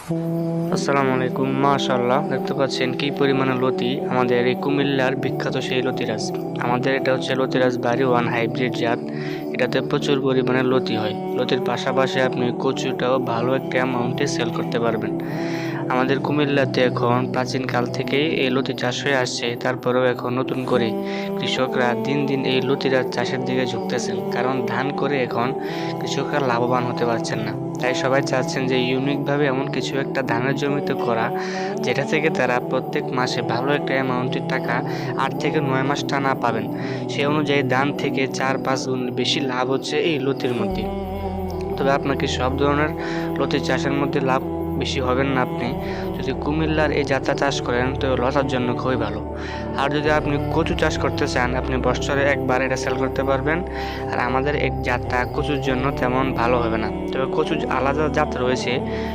আসসালামু আলাইকুম মাশাল্লাহ দেখতে পাচ্ছেন কি পরিমাণে লতি আমাদের এই কুমিল্লার বিখ্যাত সেই লতিরাজ। আমাদের এটা হচ্ছে লতিরাজ বাড়ি ওয়ান হাইব্রিড জাত। এটাতে প্রচুর পরিমাণে লতি হয়। লতির পাশাপাশি আপনি কচুটাও ভালো একটা অ্যামাউন্টে সেল করতে পারবেন। আমাদের কুমিল্লাতে এখন প্রাচীনকাল থেকেই এই লতি চাষ হয়ে আসছে। তারপরেও এখন নতুন করে কৃষকরা দিন দিন এই লতিরাজ চাষের দিকে ঝুঁকতেছেন। কারণ ধান করে এখন কৃষকরা লাভবান হতে পারছেন না। তাই সবাই চাচ্ছেন যে ইউনিকভাবে এমন কিছু একটা ধানের জমিতে করা, যেটা থেকে তারা প্রত্যেক মাসে ভালো একটা অ্যামাউন্টের টাকা আট থেকে নয় মাস টানা পাবেন। সেই অনুযায়ী ধান থেকে চার পাঁচ গুণ বেশি লাভ হচ্ছে এই লতির মধ্যে। তবে আপনাকে সব ধরনের লতি চাষের মধ্যে লাভ বেশি হবেন না আপনি। যদি কুমিল্লার এই জাতটা চাষ করেন, তো লতার জন্য খুবই ভালো। আর যদি আপনি কচু চাষ করতে চান, আপনি বছরে একবার এটা সেল করতে পারবেন। আর আমাদের এই জাতটা কচুর জন্য তেমন ভালো হবে না। তবে কচু আলাদা জাত রয়েছে,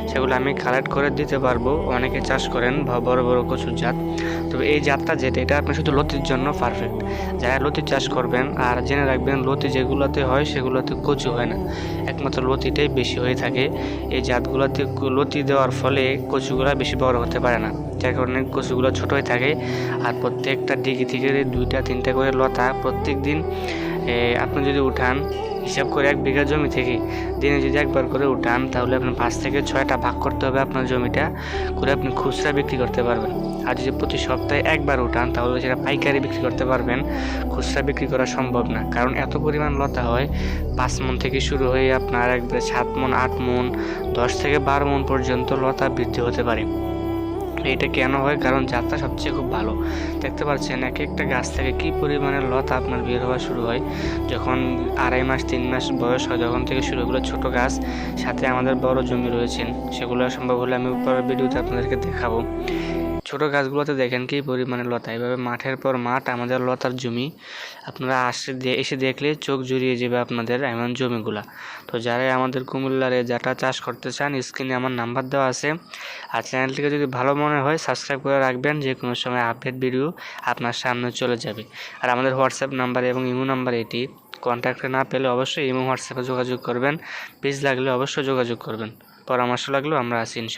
সেগুলো আমি কালেক্ট করে দিতে পারব। অনেকে চাষ করেন বড় বড় কচুর জাত। তবে এই জাতটা যেটা, এটা আপনি শুধু লতির জন্য পারফেক্ট যারা লতি চাষ করবেন, আর জেনে রাখবেন লতি যেগুলোতে হয়, সেগুলোতে কচু হয় না। একমাত্র লতিটাই বেশি হয়ে থাকে। এই জাতগুলোতে লতি দেওয়ার ফলে কচুগুলো বেশি বড় হতে পারে না। যার কারণে কচুগুলো ছোট হয়ে থাকে আর প্রত্যেকটা ডিগি থেকে দুইটা, তিনটা করে লতা প্রত্যেক দিন আপনি যদি উঠান, হিসাব করে এক বিঘা জমি থেকে দিনে যদি একবার করে উঠান, তাহলে আপনার পাঁচ থেকে ছয়টা ভাগ করতে হবে আপনার জমিটা, করে আপনি খুচরা বিক্রি করতে পারবেন। আর যদি প্রতি সপ্তাহে একবার উঠান, তাহলে সেটা পাইকারি বিক্রি করতে পারবেন। খুচরা বিক্রি করা সম্ভব না, কারণ এত পরিমাণ লতা হয়, পাঁচ মন থেকে শুরু হয়ে আপনার একবার সাত মন, আট মন, দশ থেকে বারো মন পর্যন্ত লতা বৃদ্ধি হতে পারে। এইটা কেন হয়? কারণ যাত্রা সবচেয়ে খুব ভালো। দেখতে পাচ্ছেন এক একটা গাছ থেকে কী পরিমাণে লতা আপনার বের হওয়া শুরু হয়? যখন আড়াই মাস, তিন মাস বয়স হয়, তখন থেকে শুরু করে ছোটো গাছ, সাথে আমাদের বড় জমি রয়েছেন সেগুলো সম্ভব হলে আমি উপরের ভিডিওতে আপনাদেরকে দেখাবো। ছোট গাছগুলোতে দেখেন কি পরিমাণে লতা। এভাবে মাঠের পর মাঠ, আমাদের লতার জমি। আপনারা আসে এসে দেখলে চোখ জুড়িয়ে যাবে আপনাদের এমন জমিগুলা। তো যারা আমাদের কুমিল্লারে যাটা চাষ করতে চান, স্ক্রিনে আমার নাম্বার দেওয়া আছে। আর চ্যানেলটিকে যদি ভালো মনে হয়, সাবস্ক্রাইব করে রাখবেন। যে কোনো সময় আপডেট ভিডিও আপনার সামনে চলে যাবে। আর আমাদের হোয়াটসঅ্যাপ নাম্বার এবং ইমো নাম্বার এটি। কন্ট্যাক্টে না পেলে অবশ্যই ইমো হোয়াটসঅ্যাপে যোগাযোগ করবেন। পেজ লাগলে অবশ্যই যোগাযোগ করবেন। পরামর্শ লাগলেও আমরা ইনশাল্লাহ।